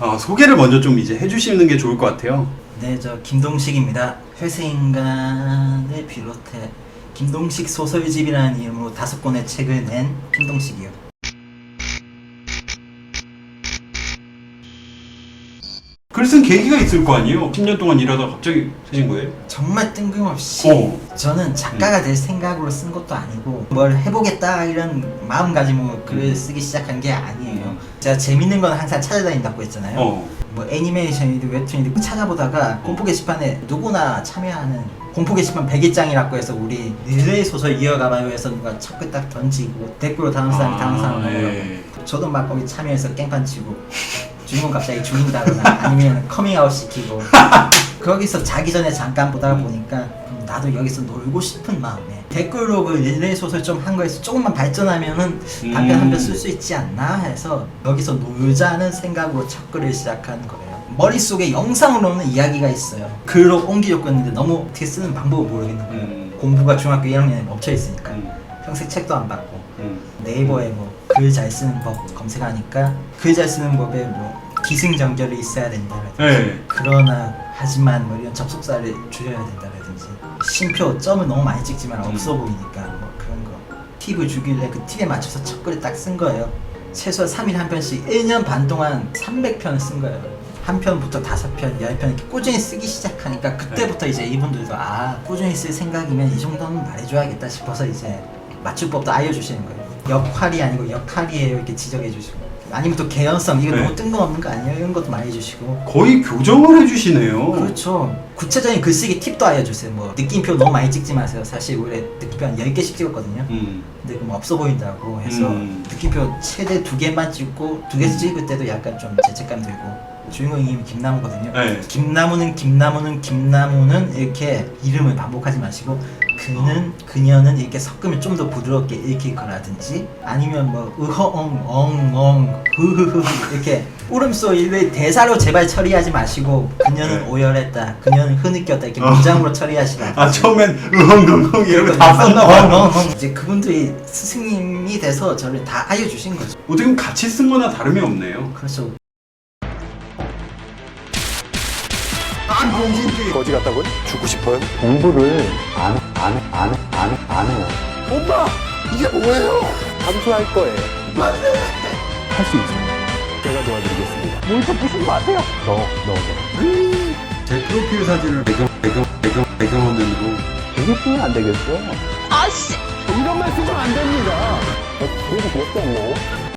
어, 소개를 먼저 좀 이제 해주시는 게 좋을 것 같아요. 네, 저 김동식입니다. 회생인간을 비롯해 김동식 소설집이라는 이름으로 다섯 권의 책을 낸 김동식이요. 글쓴 계기가 있을 거 아니에요? 10년 동안 일하다가 갑자기 쓰신 거예요? 정말 뜬금없이 어. 저는 작가가 될 생각으로 쓴 것도 아니고 뭘 해보겠다 이런 마음가짐으로 글을 쓰기 시작한 게 아니에요. 제가 재밌는 건 항상 찾아다닌다고 했잖아요. 어. 뭐 애니메이션이든 웹툰이든 찾아보다가 공포 게시판에 누구나 참여하는 공포 게시판 100일장이라고 해서 우리 릴레이 소설 이어가봐요 해서 누가 첫글 딱 던지고 댓글로 다음 사람 다음 사람 아, 예. 저도 막 거기 참여해서 깽판 치고 주인공 갑자기 죽인다거나 아니면 커밍아웃 시키고 거기서 자기 전에 잠깐 보다가 보니까 음, 나도 여기서 놀고 싶은 마음에 댓글로 그 릴레이 소설 좀 한 거에서 조금만 발전하면은 단편 음. 한편 쓸 수 있지 않나 해서 여기서 놀자는 생각으로 첫 글을 시작한 거예요. 머릿속에 영상으로는 이야기가 있어요. 글로 옮기려고 했는데 너무 어떻게 쓰는 방법을 모르겠는 거예요. 음. 공부가 중학교 1학년에 멈춰 있으니까 음. 평생 책도 안 받고 음. 네이버에 뭐 글 잘 쓰는 법 검색하니까 글 잘 쓰는 법에 뭐 기승전결이 있어야 된다라든지 네. 그러나 하지만 뭐 이런 접속사를 줄여야 된다라든지 심표 점을 너무 많이 찍지만 없어 보이니까 뭐 그런 거. 팁을 주길래 그 팁에 맞춰서 첫 글을 딱 쓴 거예요. 최소 3일 한 편씩 1년 반 동안 300편을 쓴 거예요. 한 편부터 다섯 편, 열 편 이렇게 꾸준히 쓰기 시작하니까 그때부터 이제 이분들도 아 꾸준히 쓸 생각이면 이 정도는 말해줘야겠다 싶어서 이제 맞춤법도 알려주시는 거예요. 역할이 아니고 역할이에요. 이렇게 지적해 주시고 아니면 또 개연성 이거 네. 너무 뜬금없는 거 아니에요 이런 것도 많이 해주시고 거의 교정을 해주시네요. 그렇죠. 구체적인 글쓰기 팁도 알려주세요. 뭐 느낌표 너무 많이 찍지 마세요. 사실 원래 느낌표 한 10개씩 찍었거든요. 음. 근데 그뭐 없어 보인다고 해서 음. 느낌표 최대 두 개만 찍고 두 개씩 찍을 때도 약간 좀 죄책감 들고 주인공 이름이 김나무거든요. 네. 김나무는 김나무는 김나무는 이렇게 이름을 반복하지 마시고 그는 그녀는 이렇게 섞으면 좀 더 부드럽게 읽힐 거라든지 아니면 뭐 으허엉 엉엉 흐흐흐 이렇게 울음소리를 대사로 제발 처리하지 마시고 그녀는 네. 오열했다 그녀는 흐느꼈다 이렇게 어. 문장으로 처리하시라 아 처음엔 으헝덩헝 이러고 다 썼나 봐요. 엉엉엉. 이제 그분들이 스승님이 돼서 저를 다 알려주신 거죠 어떻게 보면 같이 쓴 거나 다름이 없네요. 그래서 거지 같다고요? 죽고 싶어요? 공부를 안, 안, 안, 안, 안 해요. 엄마! 이게 뭐예요? 감수할 거예요. 할 수 있어요. 제가 도와드리겠습니다. 너, 너도. 제 프로필 사진을 배경 배경 배경 배경화면으로 그게 뿐이 안 되겠어. 이런 말 쓰면 안 됩니다. 그래도 그렇지 않나요?